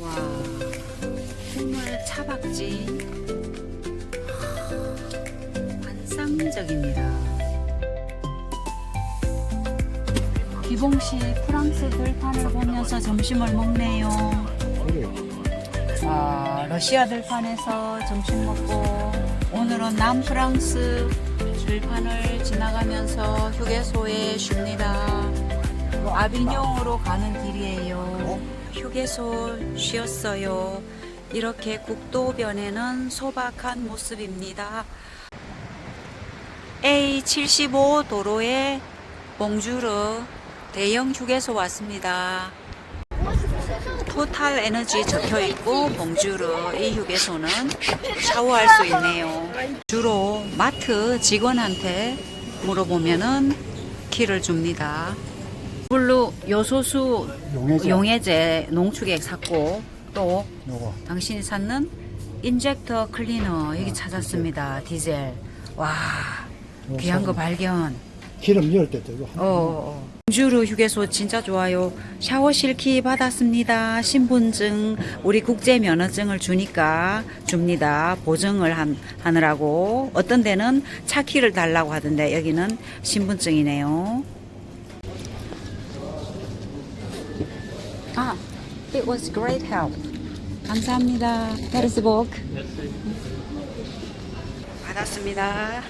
와, 콩물 차박지. 환상적입니다. 기봉씨 프랑스 들판을 보면서 점심을 먹네요. 아, 러시아 들판에서 점심 먹고 오늘은 남프랑스 들판을 지나가면서 휴게소에 쉽니다. 아비뇽으로 가는 길이에요. 휴게소 쉬었어요. 이렇게 국도변에는 소박한 모습입니다. A75 도로에 봉주르 대형 휴게소 왔습니다. 토탈 에너지 적혀 있고 봉주르 이 휴게소는 샤워할 수 있네요. 주로 마트 직원한테 물어보면은 키를 줍니다. 블루 요소수 용해제. 용해제 농축액 샀고 또 요거. 당신이 찾는 인젝터 클리너 여기 찾았습니다. 디젤. 와 귀한 거 발견. 기름 넣을 때도 이거 어, 어. 공주르 휴게소 진짜 좋아요. 샤워 실 키 받았습니다. 신분증, 우리 국제 면허증을 주니까 줍니다. 보증을 한, 하느라고. 어떤 데는 차 키를 달라고 하던데 여기는 신분증이네요. 아, it was great help. 감사합니다. 페르스복. 받았습니다.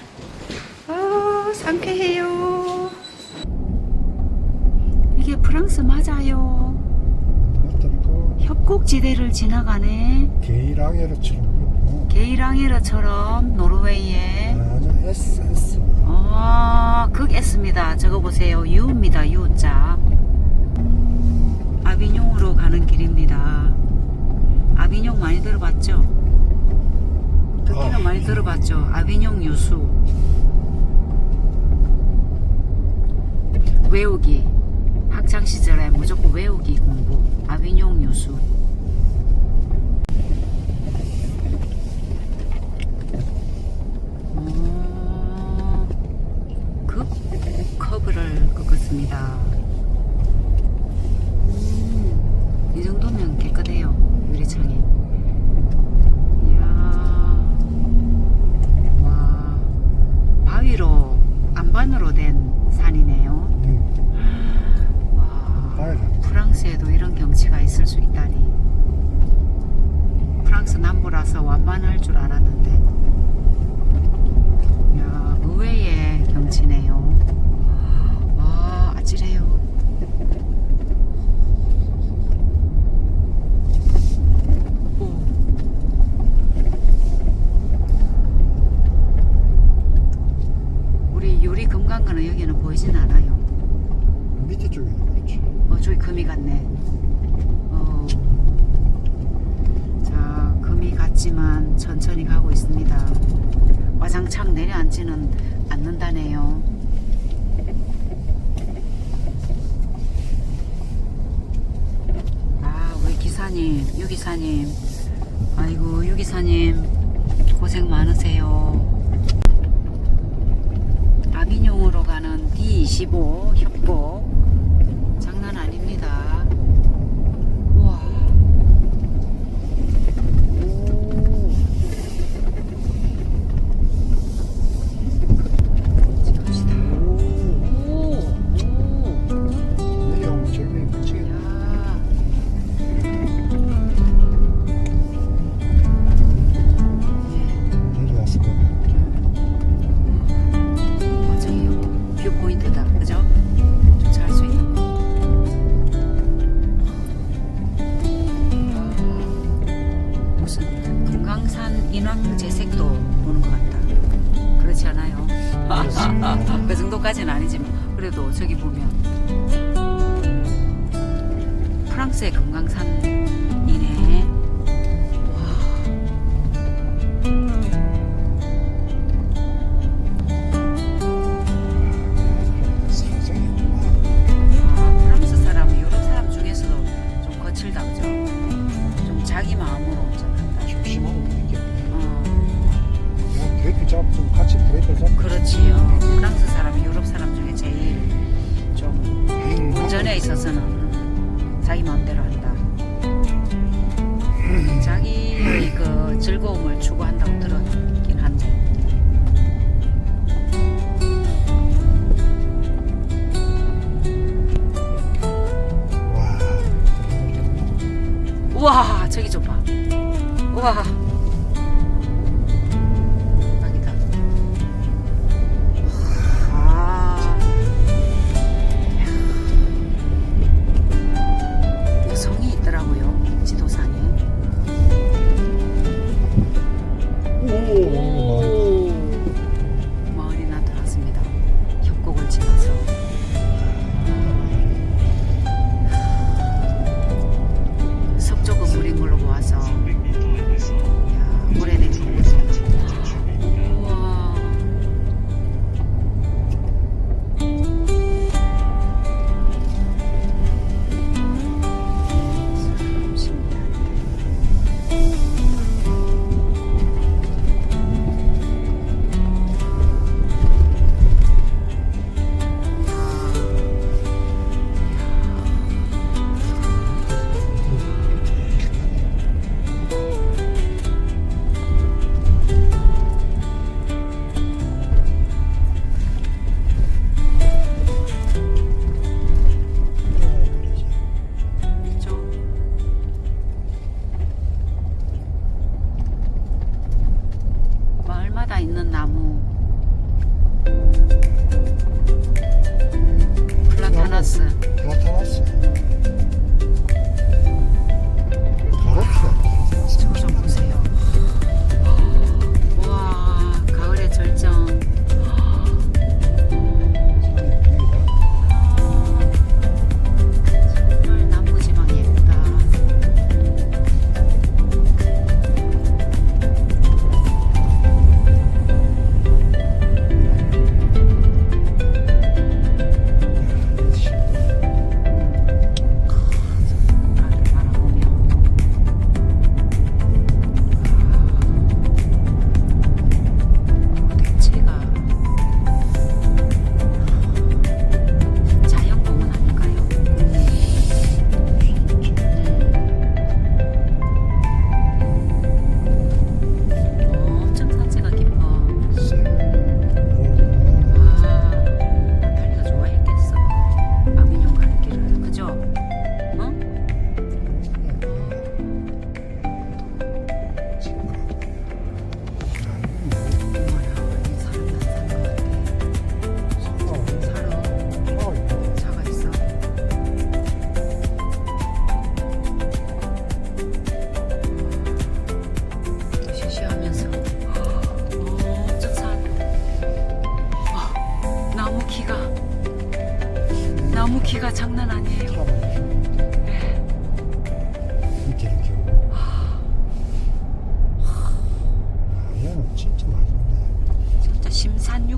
아, 상쾌해요. 이게 프랑스 맞아요. 협곡지대를 지나가네. 거 게이랑에르처럼. 게이랑에르처럼 노르웨이에. 아주 S S. 아, 극했습니다. 저거 보세요. U입니다. U자. 아비뇽으로 가는 길입니다. 아비뇽 많이 들어봤죠? 듣기는 아. 많이 들어봤죠? 아비뇽 유수. 외우기. 학창 시절에 무조건 외우기 공부. 아비뇽 유수. 어, 급 커브를 꺾었습니다. 음, 이 정도면 깨끗해요. 유리창이. 이야, 와, 바위로 안반으로 된 산이네요. 응. 와, 빨라. 프랑스에도 이런 경치가 있을 수 있다니. 프랑스 남부라서 완만할 줄 알았는데. 야, 의외의 경치네요. 와, 아찔해요. 오. 우리 유리 금강근은 여기는 보이진 않아요. 밑에 쪽에도 그렇지. 어, 저기 금이 같네. 어. 자, 금이 같지만 천천히 가고 있습니다. 와장창 내려앉지는 않는다네요. 아, 우리 기사님, 유기사님. 아이고, 유기사님. 고생 많으세요. 아비뇽으로 가는 D25 협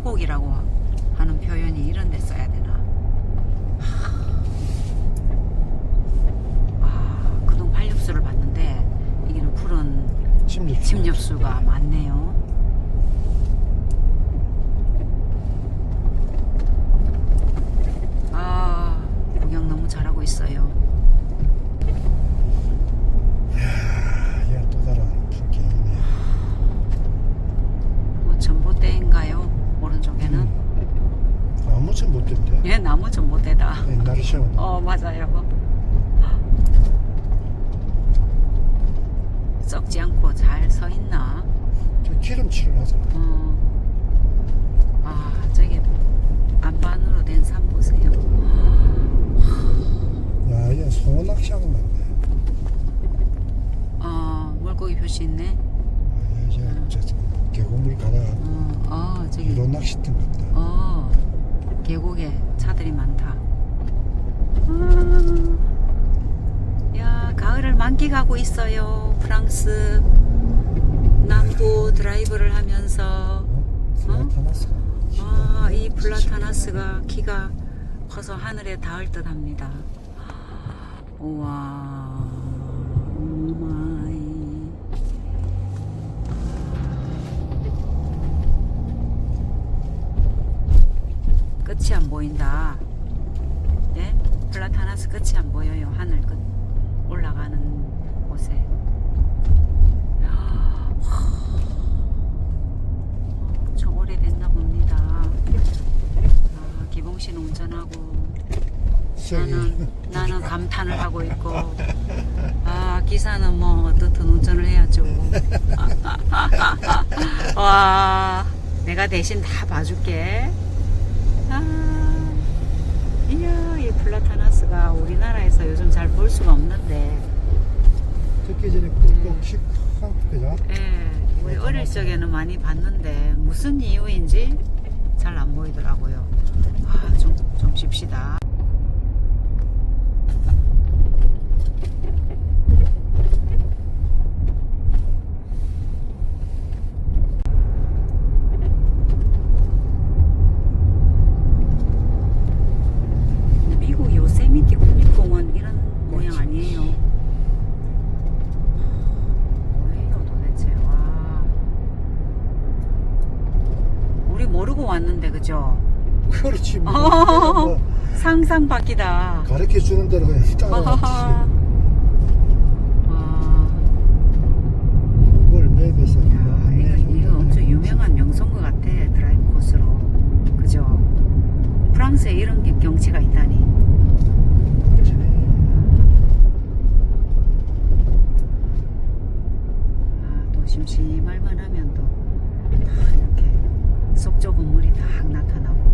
심산유곡이라고 하는 표현이 이런 데 써야 되나? 아, 그동 활육수를 봤는데 여기는 푸른 침엽. 침엽수가 많네요. 아, 구경 너무 잘하고 있어요. 아, 얘는 또 다른 풍경이네. 뭐 전봇대인가요? 오른쪽에는? 아무튼 못 된대. 예, 나무 전봇대다. 옛날에 세운. 어, 맞아요. 썩지 않고 잘 서 있나? 저 기름칠을 하잖아. 어. 아, 저기 안반으로 된 산 보세요. 송어 낚시하고 났네. 어, 물고기 표시 있네. 아, 이제 저, 저 계곡물 가다가 어, 어 저기. 이런 낚시터 같다. 어, 계곡에 차들이 많다. 음, 야, 가을을 만끽하고 있어요. 프랑스 남부 드라이브를 하면서. 어? 나타났어. 아, 이 플라타나스가 키가 커서 하늘에 닿을 듯 합니다. 우와, 오마이. 끝이 안 보인다. 네? 플라타나스 끝이 안 보여요. 하늘 끝. 올라가는 곳에. 엄청 오래됐나 봅니다. 아, 기봉 씨는 운전하고. 나는 나는 감탄을 하고 있고 아 기사는 뭐 어떻든 운전을 해야죠. 와, 내가 대신 다 봐줄게. 아, 이야, 이 플라타나스가 우리나라에서 요즘 잘 볼 수가 없는데. 듣기 전에 식한 그죠? 예, 우리 어릴 적에는 많이 봤는데 무슨 이유인지 잘 안 보이더라고요. 아, 좀, 좀 쉽시다. 미국 요세미티 국립공원 이런 모양 아니에요. 뭐예요 도대체 와 모르고 왔는데 그죠? 그렇지 뭐, 어. 뭐 상상 밖이다 가르쳐 주는 대로 그냥 따라왔지 와, 그걸 맵에서 야, 이거, 이거 엄청 유명한 명소인 것 같아 드라이브 코스로 그죠? 프랑스에 이런 게- 경치가 있다니 아, 또 심심할만 하면 또 다 이렇게 속조 건물이 딱 나타나고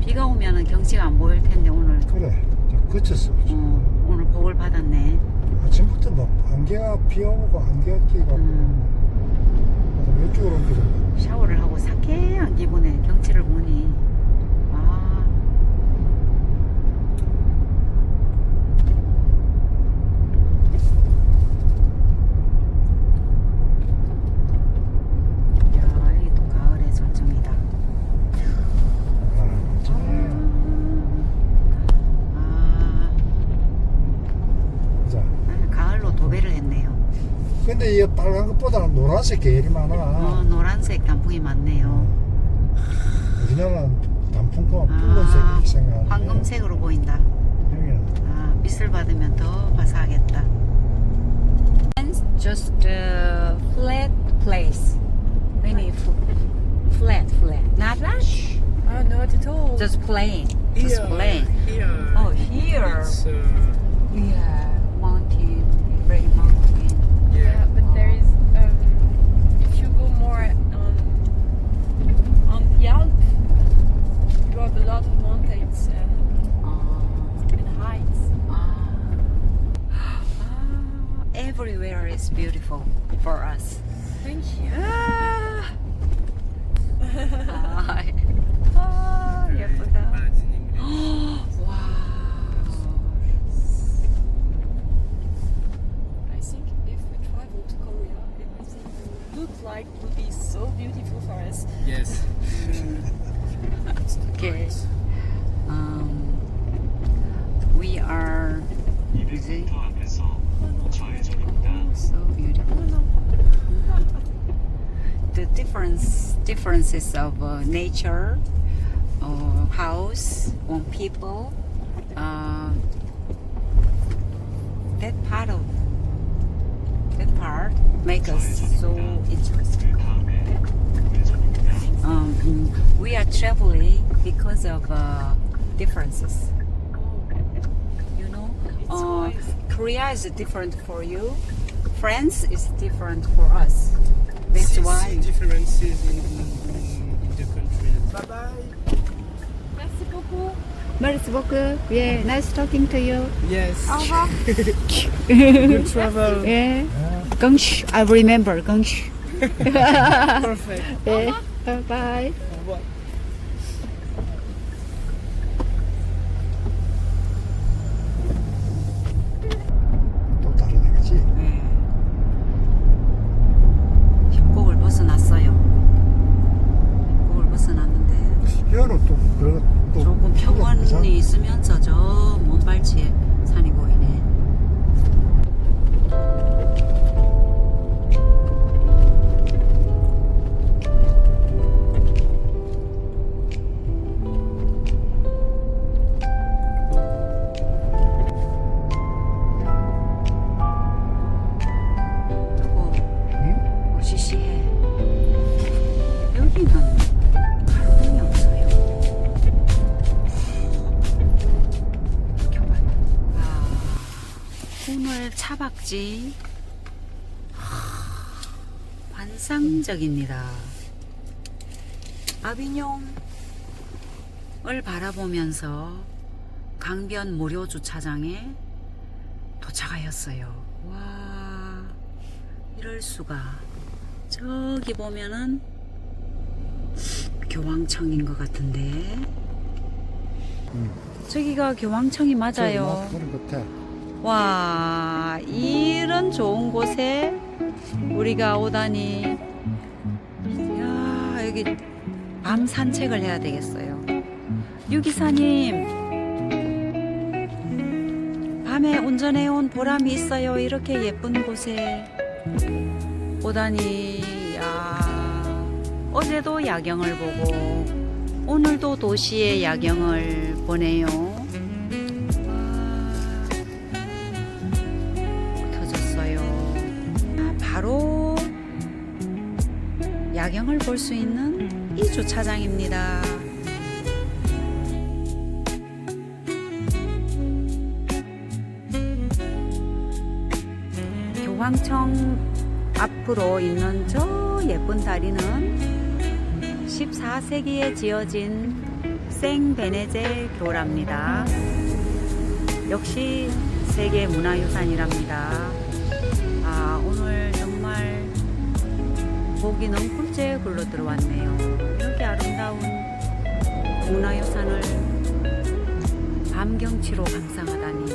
비가 오면은 경치가 안 보일 텐데 오늘 그래 자, 그쳤어 어, 오늘 복을 받았네. 아침부터 막 안개가 비 오고 안개가 끼고 음, 그래서 왼쪽으로 옮겨서 샤워를 하고 상쾌한 기분에 경치를 보니 아, 야, 이게 또 가을의 절정이다. 아, 참. 아, 자 나는 가을로 도배를 했네요. 이 빨간 것보다는 노란색 계열이 많아 어, 노란색 단풍이 많네요. 우리나라는 단풍과 아, 붉은색 생각하는데 황금색으로 보인다. 여기는 아, 빛을 받으면 더 화사하겠다. Just a flat place. Really f- flat, flat. Not rush. Oh, not at all. Just plain. Just Here, plain. Here. Oh, here. It's, uh, uh, nature, uh, house, on people. Uh, that part of that part make us so interesting. Um, we are traveling because of uh, differences. You know, uh. Korea is different for you. France is different for us. That's why. differences in, beaucoup. Yeah, nice talking to you. Yes. Revoir. Good travel. Yeah. Gongsh, I remember Gongsh. Perfect. Yeah. Bye bye. Au revoir. 또 다르다 그치? 네. 협곡을 벗어났어요. 협곡을 벗어났는데 여는 또 그런 또 조금 그죠? 있으면서 저 먼발치에 산이 보이네. 환상적입니다. 아비뇽을 바라보면서 강변 무료 주차장에 도착하였어요. 와, 이럴 수가. 저기 보면은 교황청인 것 같은데. 저기가 교황청이 맞아요. 와, 이런 좋은 곳에 우리가 오다니. 야, 여기 밤 산책을 해야 되겠어요. 유기사님, 밤에 운전해온 보람이 있어요. 이렇게 예쁜 곳에 오다니. 야, 어제도 야경을 보고, 오늘도 도시의 야경을 보네요. 야경을 볼 수 있는 이 주차장입니다. 교황청 앞으로 있는 저 예쁜 다리는 14세기에 지어진 생베네제 교랍니다. 역시 세계 문화유산이랍니다. 너무 꿀째 굴러 들어왔네요. 이렇게 아름다운 문화유산을 밤 경치로 감상하다니.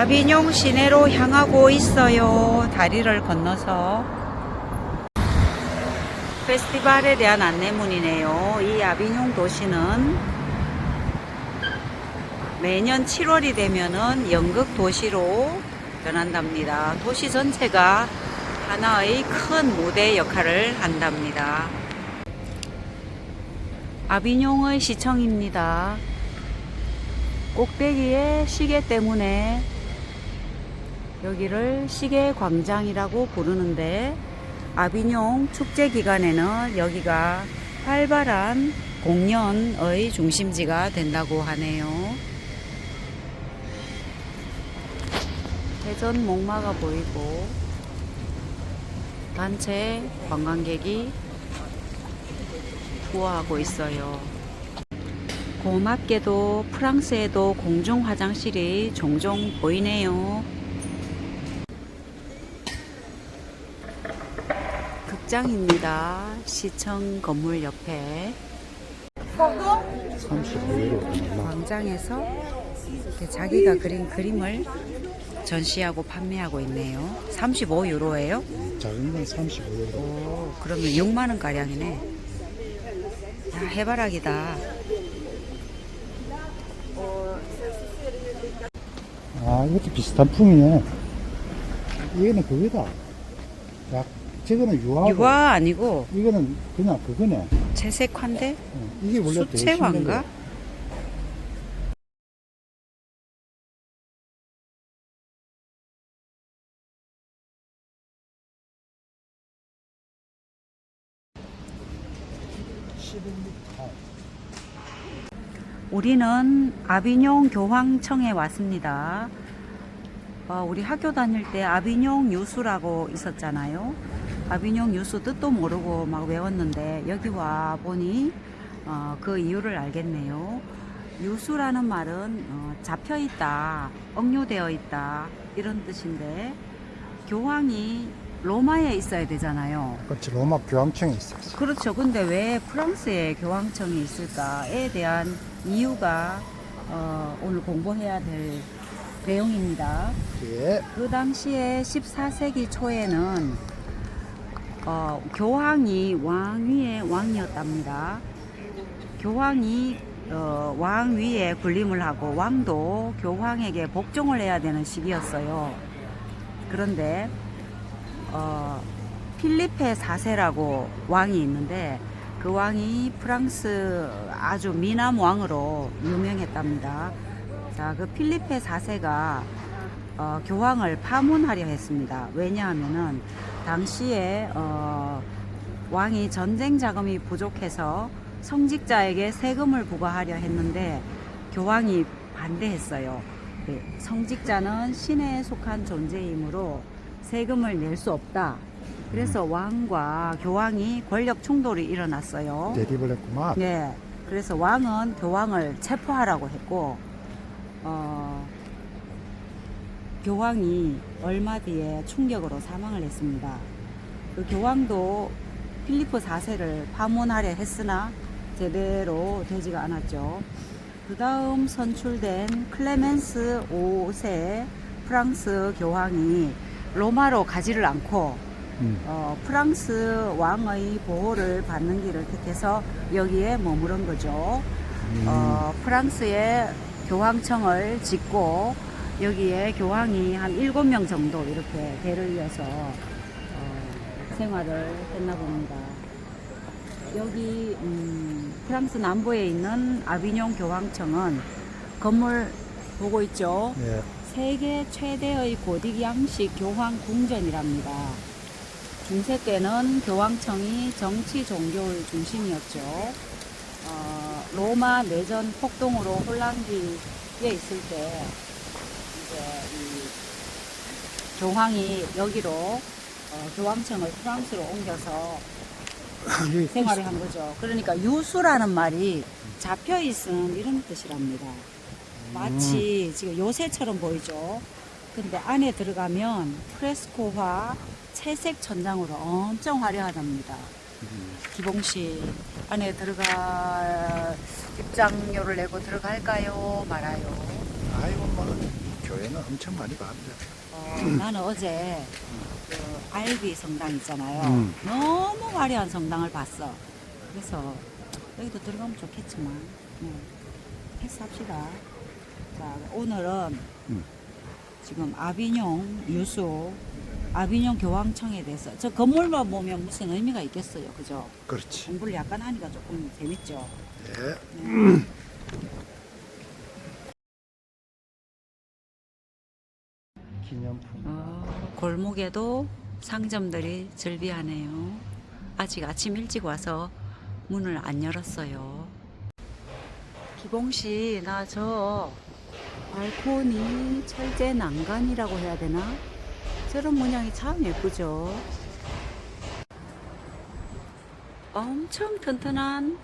아비뇽 시내로 향하고 있어요. 다리를 건너서 페스티벌에 대한 안내문이네요. 이 아비뇽 도시는 매년 7월이 되면은 연극 도시로 변한답니다. 도시 전체가 하나의 큰 무대 역할을 한답니다. 아비뇽의 시청입니다. 꼭대기에 시계 때문에 여기를 시계 광장이라고 부르는데 아비뇽 축제 기간에는 여기가 활발한 공연의 중심지가 된다고 하네요. 대전 목마가 보이고 단체 관광객이 투어하고 있어요. 고맙게도 프랑스에도 공중 화장실이 종종 보이네요. 극장입니다. 시청 건물 옆에 35유로. 광장에서 이렇게 자기가 그린 그림을 전시하고 판매하고 있네요. 35유로예요? 작은 건 35유로. 오, 그러면 6만 원 가량이네. 야, 해바라기다. 아, 이것도 비슷한 풍이네. 이거는 그거다. 약, 저거는 유화고. 유화 아니고 이거는 그냥 그거네. 채색화인데 어, 이게 원래 되게 수채화인가? 우리는 아비뇽 교황청에 왔습니다. 어, 우리 학교 다닐 때 아비뇽 유수라고 있었잖아요. 아비뇽 유수 뜻도 모르고 막 외웠는데 여기 와 보니 어, 그 이유를 알겠네요. 유수라는 말은 어, 잡혀 있다, 억류되어 있다 이런 뜻인데 교황이 로마에 있어야 되잖아요. 그렇지, 로마 교황청에 있었어. 그렇죠. 근데 왜 프랑스에 교황청이 있을까에 대한 이유가 어, 오늘 공부해야 될 내용입니다. 예. 그 당시에 14세기 초에는 어, 교황이 왕위의 왕이었답니다. 교황이 어, 왕 위에 군림을 하고 왕도 교황에게 복종을 해야 되는 시기였어요. 그런데 어, 필리페 4세라고 왕이 있는데 그 왕이 프랑스 아주 미남 왕으로 유명했답니다. 자, 그 필리페 4세가 어, 교황을 파문하려 했습니다. 왜냐하면은 당시에 어, 왕이 전쟁 자금이 부족해서 성직자에게 세금을 부과하려 했는데 교황이 반대했어요. 네, 성직자는 신에 속한 존재이므로 세금을 낼 수 없다. 그래서 왕과 교황이 권력 충돌이 일어났어요. 대립을 했구만. 네. 그래서 왕은 교황을 체포하라고 했고, 어, 교황이 얼마 뒤에 충격으로 사망을 했습니다. 그 교황도 필리프 4세를 파문하려 했으나 제대로 되지가 않았죠. 그 다음 선출된 클레멘스 5세 프랑스 교황이 로마로 가지를 않고 음. 어, 프랑스 왕의 보호를 받는 길을 택해서 여기에 머무른 거죠. 음. 어, 프랑스에 교황청을 짓고 여기에 교황이 한 일곱 명 정도 이렇게 대를 이어서 어, 생활을 했나 봅니다. 여기 음, 프랑스 남부에 있는 아비뇽 교황청은 건물 보고 있죠. 예. 세계 최대의 고딕 양식 교황 궁전이랍니다. 중세 때는 교황청이 정치 종교의 중심이었죠. 어, 로마 내전 폭동으로 혼란기에 있을 때 교황이 여기로 어, 교황청을 프랑스로 옮겨서 이게 생활을 한 거죠. 그러니까 유수라는 말이 잡혀 있은 이런 뜻이랍니다. 마치 지금 요새처럼 보이죠. 근데 안에 들어가면 프레스코화 채색 천장으로 엄청 화려하답니다. 기봉씨 안에 들어갈 입장료를 내고 들어갈까요? 말아요. 아이고 뭐 교회는 엄청 많이 봤는데. 어, 나는 어제 그 알비 성당 있잖아요. 음. 너무 화려한 성당을 봤어. 그래서 여기도 들어가면 좋겠지만 네, 패스합시다. 자 오늘은 음. 지금 아비뇽 유수 아비뇽 교황청에 대해서 저 건물만 보면 무슨 의미가 있겠어요, 그죠? 그렇지. 공부를 약간 하니까 조금 재밌죠. 예. 네. 골목에도 상점들이 즐비하네요. 아직 아침 일찍 와서 문을 안 열었어요. 기봉씨, 나 저 발코니 철제 난간이라고 해야 되나? 저런 문양이 참 예쁘죠? 엄청 튼튼한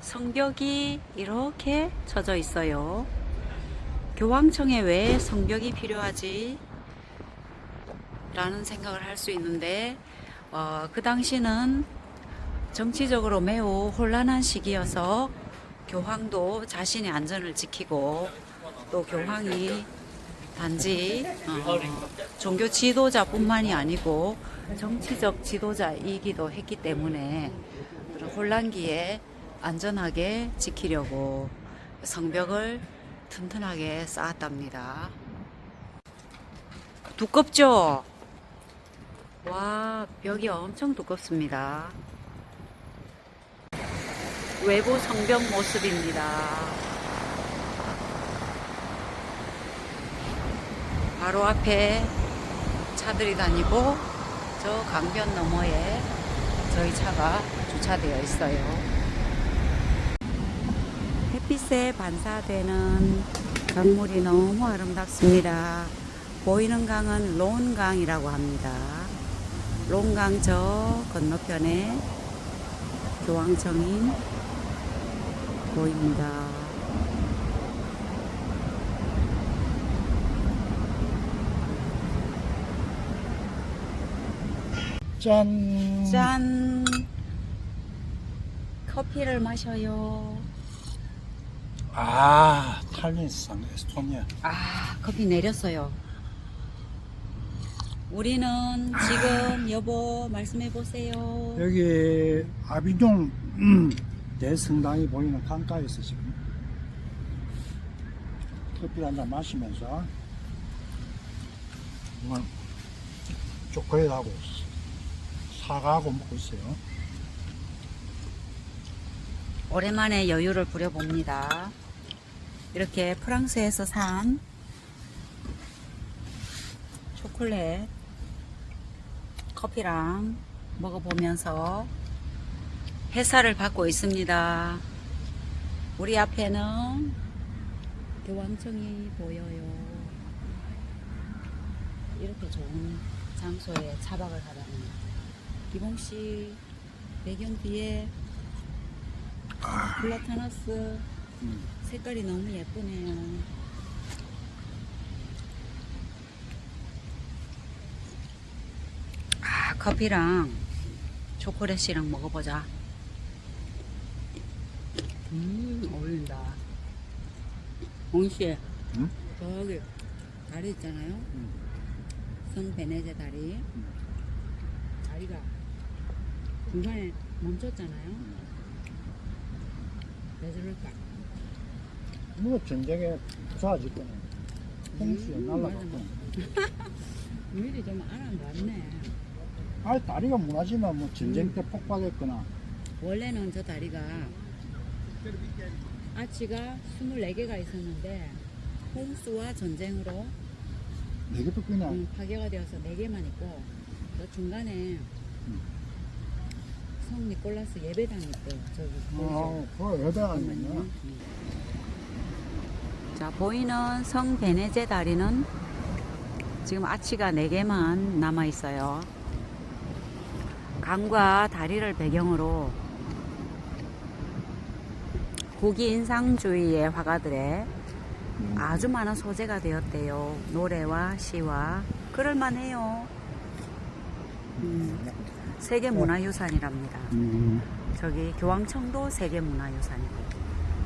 성벽이 이렇게 쳐져 있어요. 교황청에 왜 성벽이 필요하지? 라는 생각을 할 수 있는데, 어, 그 당시는 정치적으로 매우 혼란한 시기여서 교황도 자신의 안전을 지키고 또 교황이 단지 어, 종교 지도자뿐만이 아니고 정치적 지도자이기도 했기 때문에 혼란기에 안전하게 지키려고 성벽을 튼튼하게 쌓았답니다. 두껍죠? 와, 벽이 엄청 두껍습니다. 외부 성벽 모습입니다. 바로 앞에 차들이 다니고 저 강변 너머에 저희 차가 주차되어 있어요. 햇빛에 반사되는 강물이 너무 아름답습니다. 보이는 강은 론강이라고 합니다. 론강 저 건너편에 교황청이 보입니다. 짠. 짠! 커피를 마셔요. 아, 탈린스산 에스토니아. 아, 커피 내렸어요. 우리는 지금 여보 말씀해 보세요. 여기 아비뇽 음, 대성당이 보이는 강가에서 지금 커피 한잔 마시면서 정말 초콜릿하고 사과하고 먹고 있어요. 오랜만에 여유를 부려봅니다. 이렇게 프랑스에서 산 초콜릿 커피랑 먹어보면서 햇살을 받고 있습니다. 우리 앞에는 교황청이 보여요. 이렇게 좋은 장소에 차박을 하다니. 기봉씨 배경 뒤에 플라타너스 음. 색깔이 너무 예쁘네요. 아, 커피랑 초콜릿이랑 먹어보자. 음, 어울린다. 홍씨, 응? 저기 다리 있잖아요. 응. 성 베네제 다리. 다리가 중간에 멈췄잖아요. 왜 저럴까? 뭐 전쟁에 부사질 거네. 홍수에 음, 날라갔고. 미리 좀 알아봤네. 아 다리가 무너지면 뭐 전쟁 때 폭발했거나 원래는 저 다리가 아치가 24개가 있었는데 홍수와 전쟁으로 내게도 그냥 음, 파괴가 되어서 4개만 있고 저 중간에 성 니콜라스 예배당이 있대요. 저기 아, 보이죠? 그거 여대 아니냐? 잠깐만요. 자 보이는 성 베네제 다리는 지금 아치가 4개만 남아 있어요. 강과 다리를 배경으로 국위 인상주의의 화가들의 아주 많은 소재가 되었대요. 노래와 시와 그럴만해요. 음, 세계문화유산이랍니다. 음. 저기 교황청도 세계문화유산이고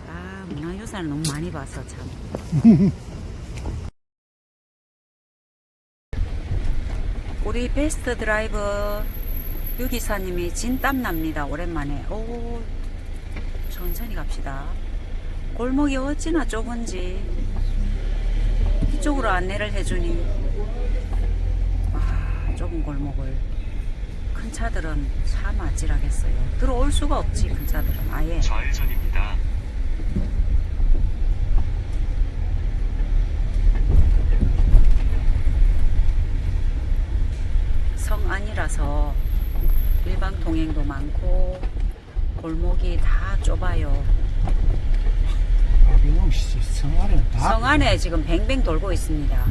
아 문화유산을 너무 많이 봤어 참 우리 베스트 드라이브 유기사님이 진땀 납니다. 오랜만에. 오 천천히 갑시다. 골목이 어찌나 좁은지. 이쪽으로 안내를 해주니. 와 좁은 골목을. 큰 차들은 참 아찔하겠어요. 들어올 수가 없지 큰 차들은. 아예. 좌회전입니다. 성 안이라서 일반 통행도 많고 골목이 다 좁아요. 씨 성안에 다성 안에 지금 뱅뱅 돌고 있습니다.